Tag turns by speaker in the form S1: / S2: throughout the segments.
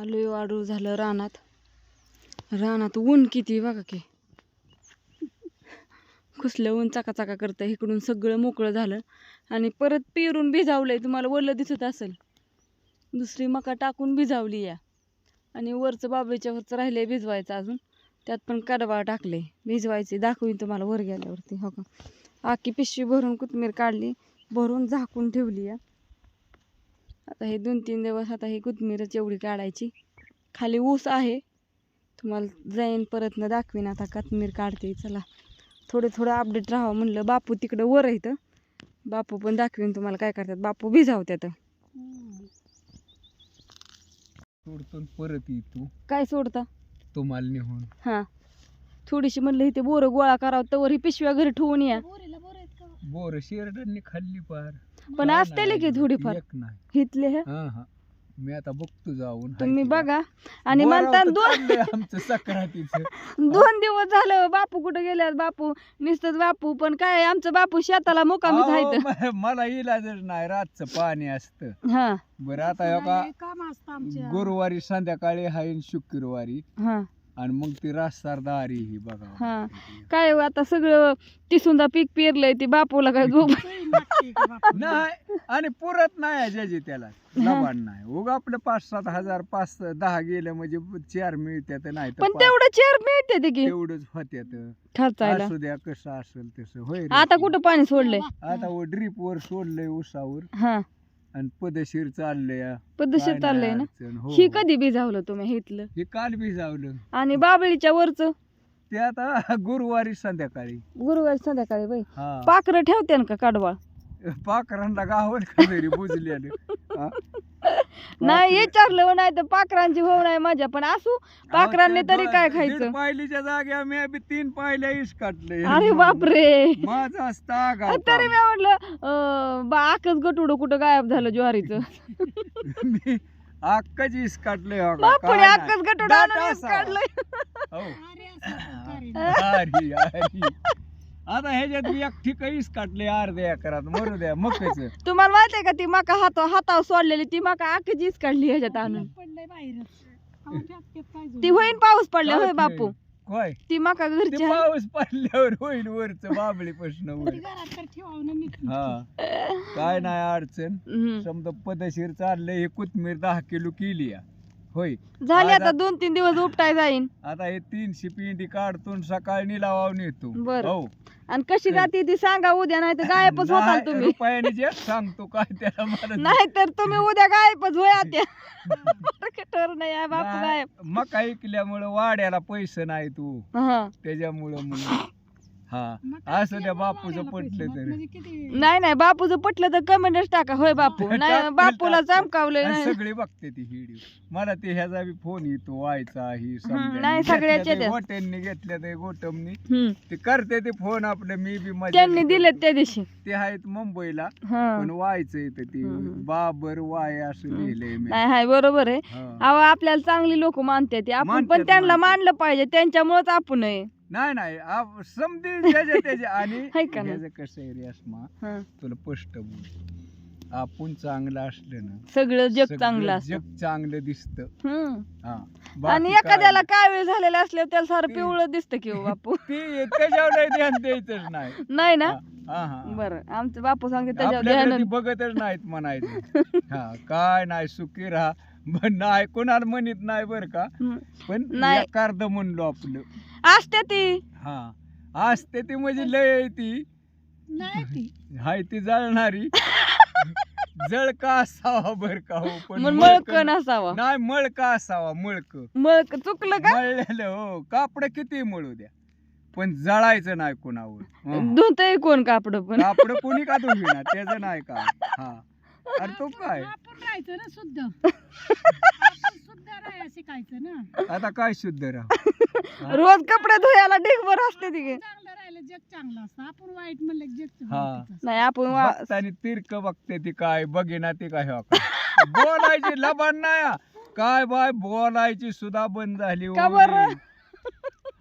S1: आलोय वाढू झालं रानात. रानात ऊन किती बघा की. कुसलं ऊन चाका चाका करतं इकडून सगळं मोकळं झालं. आणि परत पेरून भिजावलंय तुम्हाला वलं दिसत असेल. दुसरी मका टाकून भिजावली या. आणि वरचं बाबळीच्या वरचं राहिलंय भिजवायचं अजून. त्यात पण कडवा टाकले भिजवायचे दाखवीन तुम्हाला वर गेल्यावरती हो का. आखी पिशवी भरून कोथमीर काढली भरून झाकून ठेवली या. आता हे दोन तीन दिवस आता ही कोथमीरच एवढी काढायची. खाली ऊस आहे. तुम्हाला जाईन परत न दाखवीन आता कोथमीर काढते. चला. थोडं थोडं अपडेट राहावं म्हणलं. बापू तिकडं वर आहे इथं. बापू पण दाखवीन तुम्हाला काय करतात. बापू भिजावत्यात.
S2: सोडतो परत येतो
S1: काय सोडता?
S2: तुम्हाला नेहून
S1: हां. थोडीशी म्हणलं इथे बोरं गोळा करावं. तर ही पिशव्या घरी ठेवून या.
S2: बोर शेरडांनी खाल्ली पार.
S1: पण
S2: नाही,
S1: की थोडीफार.
S2: एक नाही.
S1: इथले हे?
S2: हा हा. मी आता बघतो जाऊन. हाय
S1: तुम्ही. बघा. आणि
S2: बोरावर तर
S1: दोन
S2: चाललंय आमचं सक्रातीचं.
S1: दोन दिवस झालं बापू कुठं गेल्यात? बापू नुसतंच बापू पण काय आमचं बापू शेताला मुकामीच
S2: अहो,
S1: आहेत
S2: म- मला इलाजच नाही रातचं पाणी असतं.
S1: हा.
S2: बरं आता हो का गुरुवारी संध्याकाळी हाय आणि शुक्रवारी.
S1: हा.
S2: आणि मग ती रास्तार दारी ही बघा
S1: हा. काय हो, आता सगळं तिसुंदा पीक पेरलंय ते बापूला काय झोप
S2: नाही आणि पुरत नाही ज्याची त्याला. लबाड नाही. उग आपलं पाच सात हजार पाच दहा गेलं म्हणजे चार मिळत्यात नाही तर
S1: पण
S2: पाच.
S1: तेवढं चेअर मिळते ते की.
S2: तेवढंच होत्यात
S1: खर्चायला.
S2: असू द्या कसं असेल तसं. होय रे.
S1: आता कुठं पाणी सोडलंय?
S2: आता ड्रीप वर सोडलंय उसावर
S1: हा.
S2: आणि पदशीर चाललंय.
S1: पद्धतशीर
S2: काय नाही
S1: चाललंय ना?
S2: अडचण. हो,
S1: ही
S2: हो.
S1: कधी भिजावलं तुम्ही इथलं?
S2: हे काल भिजावलं.
S1: आणि बाबळीच्या वरच?
S2: ते आता गुरुवारी संध्याकाळी.
S1: गुरुवारी संध्याकाळी बाई.
S2: हा.
S1: पाखरं ठेवते ना का कडवाळ?
S2: पाखरांना गावल का बुजल्यानं. हा?
S1: नाही विचारलं नाही तर पाखरांची हो नाही मजा पण असू पाखरांनी तरी काय खायचं
S2: पायलीच्या जागी आम्ही आम्ही तीन पायल्या इस काटले
S1: अरे बापरे
S2: माझा असता आगाव
S1: तरी. मी म्हटलं अं, बा आकच गटुड कुठं गायब झालं ज्वारीचं
S2: मी अक्काच इस काटले हो का?
S1: बापुडे
S2: नाही.
S1: गटुड आणून. काढलंय
S2: हो. आता ह्याच्यात मी एक ठिक इस काटले अर्ध्या एकरात मरू द्या मकच
S1: तुम्हाला माहितीये का ती मका हात हातावर सोडलेली ती मका आकचीच काढली ह्याच्यात आणून. ती होईन पाऊस पडल्या होय बापू.
S2: काय
S1: ती मका
S2: ते
S1: घरची आहे.
S2: पाऊस पडल्यावर होईल वरच बाबळी प्रश्न होईल हा. काय नाही अडचण.
S1: हम्म.
S2: समजा पदशीर चाललंय हे कोथमीर दहा किलो केली या. होय.
S1: झाली आता दोन तीन दिवस उपटाय जाईन.
S2: आता हे तीनशे पिंडी काढतो सकाळी नेतो
S1: बरं.
S2: हो
S1: आणि कशी जाती ती सांगा उद्या नाही तर गायबच होताल
S2: नाही,
S1: तुम्ही.
S2: रुपयाने जे सांगतो काय त्याला मला
S1: नाही तर तुम्ही उद्या गायबच होया त्या. कठोर नाही आहे बापू गायब.
S2: मका ऐकल्यामुळं वाड्याला पैसे नाही तू.
S1: हा.
S2: त्याच्यामुळं मग हा असं त्या बापूचं पटलं तरी
S1: नाही नाही बापूचं पटलं तर कमेंटच टाका होय बापू नाही
S2: टाकतील,
S1: बापूला
S2: टाकतील.
S1: चमकावलंय
S2: आणि
S1: नाही
S2: सगळी बघते ती व्हिडिओ मला ते ह्याचा बी फोन येतो व्हायचा ही
S1: नाही, सगळ्याचे ते.
S2: गोट्यांनी घेतल्या ते गोटमनी
S1: हम्म.
S2: ते करते ते फोन आपलं मी बी मजा
S1: त्यांनी दिलेत त्या दिवशी
S2: ते आहेत मुंबईला
S1: हा
S2: पण व्हायचं इथं ते
S1: हम्म.
S2: बाबर वाय असं. लिहिलंय मी
S1: नाही हाय बरोबर आहे
S2: हा.
S1: अहो आपल्याला चांगली लोक मानतात ते. आपण पण त्यांना
S2: मानतात.
S1: मानलं पाहिजे त्यांच्यामुळेच आपण आहे
S2: नाही नाही आप- समधी त्याच्या त्याच्या आणि
S1: हाय का नाही?
S2: ह्याचं कसं आहे
S1: हा.
S2: तुला स्पष्ट बोल आपण चांगलं असलं ना
S1: सगळं जग
S2: सगळं
S1: चांगलं असतं.
S2: जग चांगलं दिसतं.
S1: हम्म. आणि
S2: बाकी काय?
S1: एखाद्याला कावीळ झालेलं असल्यावर त्याला सारं
S2: ते-
S1: पिवळं दिसतं की हो बापू.
S2: ते त्याच्यावर नाही ध्यान द्यायचंच नाही.
S1: नाही ना?
S2: हा हा
S1: बरं आमचं बापू सांगते त्याच्यावर
S2: आपल्याकडे
S1: ध्यान
S2: ती बघतच नाहीत म्हणायचं. हा काय नाही सुखी राहा. पण नाही कोणाला म्हणत नाही बर का.
S1: हम्म.
S2: पण
S1: नाही.
S2: कार्द म्हणलो आपलं.
S1: असते ती.
S2: हा असते ती म्हणजे लय आहे ती. हाय ती जळणारी. जळ का असावा बर का हो पण
S1: मग
S2: मळक
S1: नसावा.
S2: नाही मळका असावा मळक.
S1: मळक चुकलं का?
S2: मळलेलं हो कापड किती मळू द्या. पण जळायचं नाही कोणावर. हं.
S1: धुतय कोण कापड पण?
S2: कापड कोणी का धुवी ना त्याचं नाही का? हा. अरे तो काय?
S3: आपण राहायचं ना शुद्ध. आपण शिकायचं ना
S2: आता काय शुद्ध राहा
S1: रोज कपडे धुयाला ढिगभर असते ती की.
S3: चांगलं राहिलं जग चांगलं असतं आपण वाईट म्हणलं की जग
S2: हा.
S3: वाईटच असतं.
S1: नाही आपण वा-
S2: तिरक बघते ती काय बघेना ती काय हो काय बोलायची लबाड नाही हा. काय बाय बोलायची सुद्धा बंद झाली
S1: का बरं?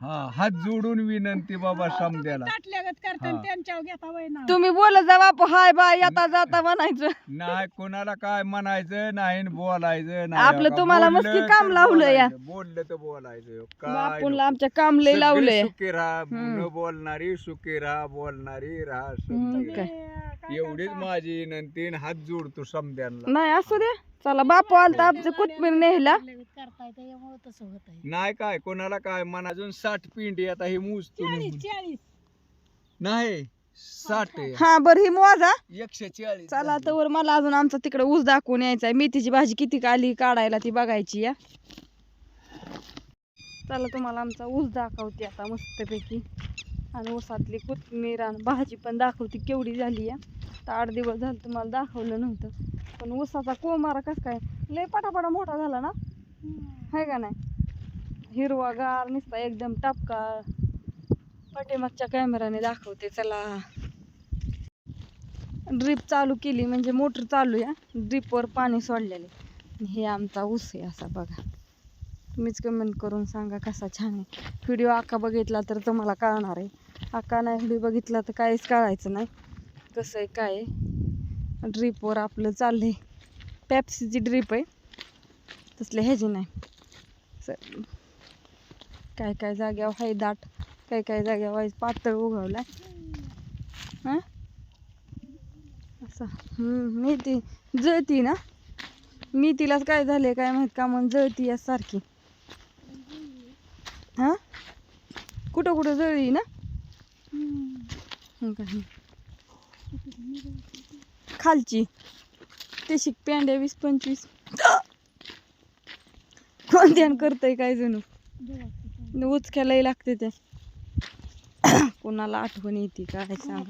S2: हा हात जोडून विनंती बाबा समद्याला
S3: ताटल्यागत करता
S2: हा.
S3: त्यांच्यावर घेता वय ना
S1: तुम्ही बोलत जा बापू हाय बाय येता जाता म्हणायचं
S2: नाही कोणाला काय म्हणायचं नाही न बोलायचं नाही
S1: आपलं. तुम्हाला
S2: बोललं
S1: मस्ती
S2: तर
S1: काम लावलं या.
S2: बोलायचं, बोललं तर बोलायचं काय
S1: बापूला
S2: नको.
S1: आमच्या काम लय
S2: सगळे
S1: लावलंय
S2: सुखी राहा. न बोलणारी सुखी राहा बोलणारी राहा सुखी
S1: काय?
S2: राहा. एवढीच माझी विनंती हात जोडतो समद्यांना
S1: नाही असू दे चला बापू आलता आमचं
S3: करताय त्याच्यामुळे तसं होत
S2: नाही काय कोणाला काय म्हणा अजून साठ पिंडी आता हे मोजतो
S3: चाळीस
S2: निघून.
S3: चाळीस.
S2: नाही साठ आहे.
S1: हा बर ही मोजा.
S2: एकशे चाळीस
S1: चला
S2: झाले.
S1: तर मला अजून आमचा तिकडे ऊस दाखवून यायचा आहे मेथीची भाजी किती आली काढायला ती बघायची या. चला तुम्हाला आमचा ऊस दाखवते आता मस्तपैकी. आणि ऊसातली कोथमीर आणि भाजी पण दाखवते केवढी झाली या. तर आठ दिवस झालं तुम्हाला दाखवलं नव्हतं. पण ऊसाचा कोमारा कस काय? लय पटापटा मोठा झाला ना? आहे का नाही? हिरवागार नुसता एकदम टपका पाठीमागच्या कॅमेराने दाखवते चला. ड्रीप चालू केली म्हणजे मोटर चालू आहे ड्रीपवर पाणी सोडलेले हे आमचा ऊस आहे असा बघा. तुम्हीच कमेंट करून सांगा कसा छान आहे. व्हिडिओ आका बघितला तर तुम्हाला कळणार आहे. आका नाही व्हिडिओ बघितला तर काहीच कळायचं नाही. कसं आहे काय आहे? ड्रीपवर आपलं चाललंय. पॅप्सीची ड्रीप आहे. तसले ह्याची नाही. काय काय जाग्यावर आहे दाट. काय काय जाग्यावर पातळ उगवला हां? असं. हम्म, मेथी जळती ना? मी तिलाच काय झाले काय माहीत का म्हणून जळती या सारखी हा? कुठं कुठं जळली ना? हं का, हं. खालची. ते शिक पेंड्या वीस पंचवीस. कोण ध्यान करतंय काय जणू? उचक्यालाही लागते त्या. कोणाला आठवण येते काय सांग.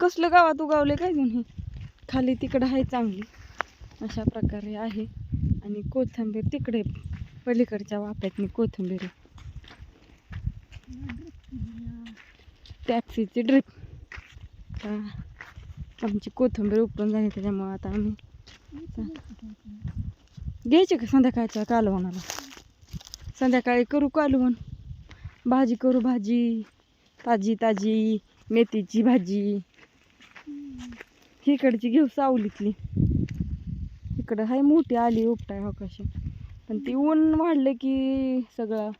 S1: कसलं गावात उगावले काय जण हे? खाली तिकडं आहे चांगली. अशा प्रकारे आहे. आणि कोथिंबीर तिकडे पलीकडच्या वाफ्यातनी कोथिंबीर टॅक्सीची ड्रिप आमची कोथिंबीर उपटून झाली त्याच्यामुळं आता आम्ही घ्यायचे का संध्याकाळच्या कालवणाला? संध्याकाळी करू कालवण. भाजी करू भाजी. ताजी ताजी मेथीची भाजी. इकडची घेऊ सावलीतली. इकडं हाय मोठी आली उपटाय हो पण ती ऊन वाढलं की सगळं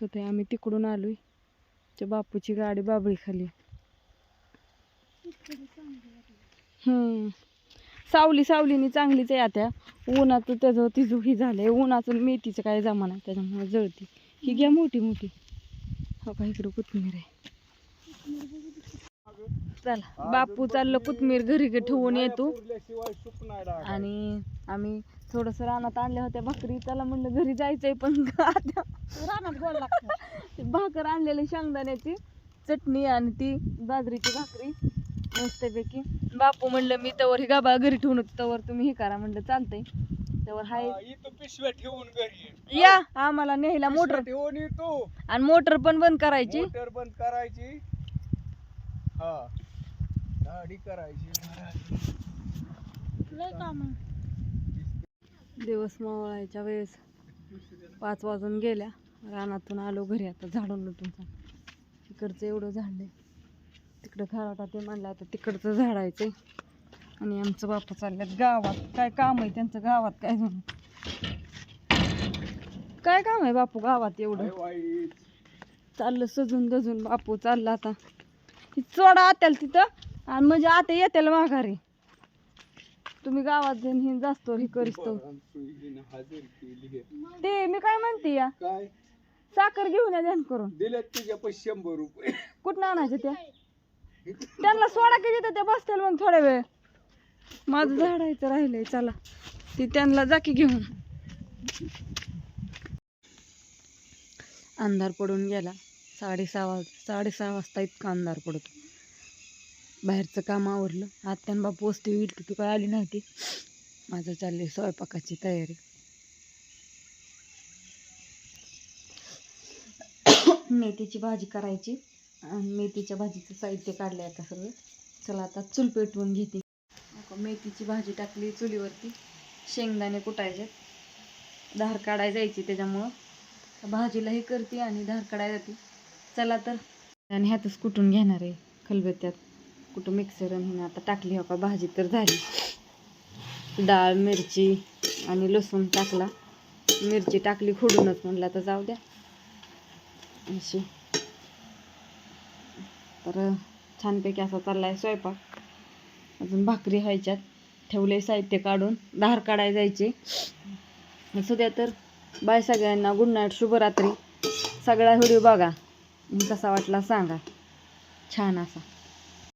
S1: होतंय. आम्ही तिकडून आलोय. बापूची गाडी बाबळी खाली हम्म. सावली सावलीनी चांगलीच आहे आता. उन्हाचं त्याचं तिजू ही झालंय. उन्हाचं आणि मेथीचं काय जमाना त्याच्यामुळे जळती. ही घ्या मोठी मोठी. हो का इकडं कोथमीर आहे. चला बापू चाललं कोथमीर घरी ठेवून येतो.
S2: नाही.
S1: आणि आम्ही थोडंसं रानात आणल्या होत्या भाकरी. त्याला म्हणलं घरी जायचंय पण आता.
S3: रानात गोड लागतं.
S1: भाकर आणलेली शेंगदाण्याची चटणी आणि ती बाजरीची भाकरी. मस्तपैकी बापू म्हणलं मी तवर ही गाबा घरी ठेवून होती तवर तुम्ही हे करा. म्हणलं चालतंय. तवर हाय.
S2: इथं पिशव्या ठेवून घरी ये.
S1: या आम्हाला नेहला मोटर.
S2: पिशव्या ठेवून येतो.
S1: आणि मोटर पण बंद करायची.
S2: मोटर बंद करायची. हा. करायची.
S1: दिवस मावळायच्या वेळेस पाच वाजून गेल्या. रानातून आलो घरी आता झाडून लुटून इकडचं एवढं झाडलंय. तिकडं खराटा ते म्हणलं आता तिकडचं झाडायचंय आणि आमचं बापू चालल्यात गावात. काय काम आहे त्यांचं गावात काय? काय काम आहे बापू गावात एवढं? चाललं सजून दजून बापू चालला आता. चोडा आत्याल तिथं. आणि म्हणजे आता येत्याला माघारी. तुम्ही गावात जाऊन हे जास्त हे करिस्तो
S2: आहे.
S1: ते मी काय म्हणते या? साखर घेऊन या ध्यान करून.
S2: दिलेत तुझ्या पैसे शंभर रुपये.
S1: कुठं आणायचे त्या? त्यांना सोडा की तर त्या बसतील मग थोड्या वेळ. माझं झाडायचं राहिलंय चला. ती त्यांना जाकी घेऊन. अंधार पडून गेला. साडेसहा वाज साडेसहा वाजता इतका अंधार पडतो. बाहेरचं काम आवरलं. आत्यान बापू वस्ती येईल ती काय आली नव्हती. माझं चालली स्वयंपाकाची तयारी. मेथीची भाजी करायची. मेथीच्या भाजीचं साहित्य काढलं आहे आता सगळं. चला आता चूल पेटवून घेते. मेथीची भाजी टाकली चुलीवरती. शेंगदाणे कुटायचे धार काढाय जायची त्याच्यामुळं. भाजीला हे करते आणि धार काढाय जाते. चला तर. आणि ह्यातच कुटून घेणार आहे खलबत्त्यात. कुठं मिक्सर आणि आता टाकली हो का भाजी तर झाली. डाळ मिरची आणि लसूण टाकला. मिरची टाकली खोडूनच म्हणलं तर जाऊ द्या. अशी. तर छानपैकी असा चालला आहे स्वयंपाक. अजून भाकरी व्हायच्यात. ठेवले साहित्य काढून. धार काढाय जायचे. सध्या तर बाय सगळ्यांना गुड नाईट शुभरात्री. सगळा व्हिडिओ बघा. कसा वाटला सांगा. छान असा.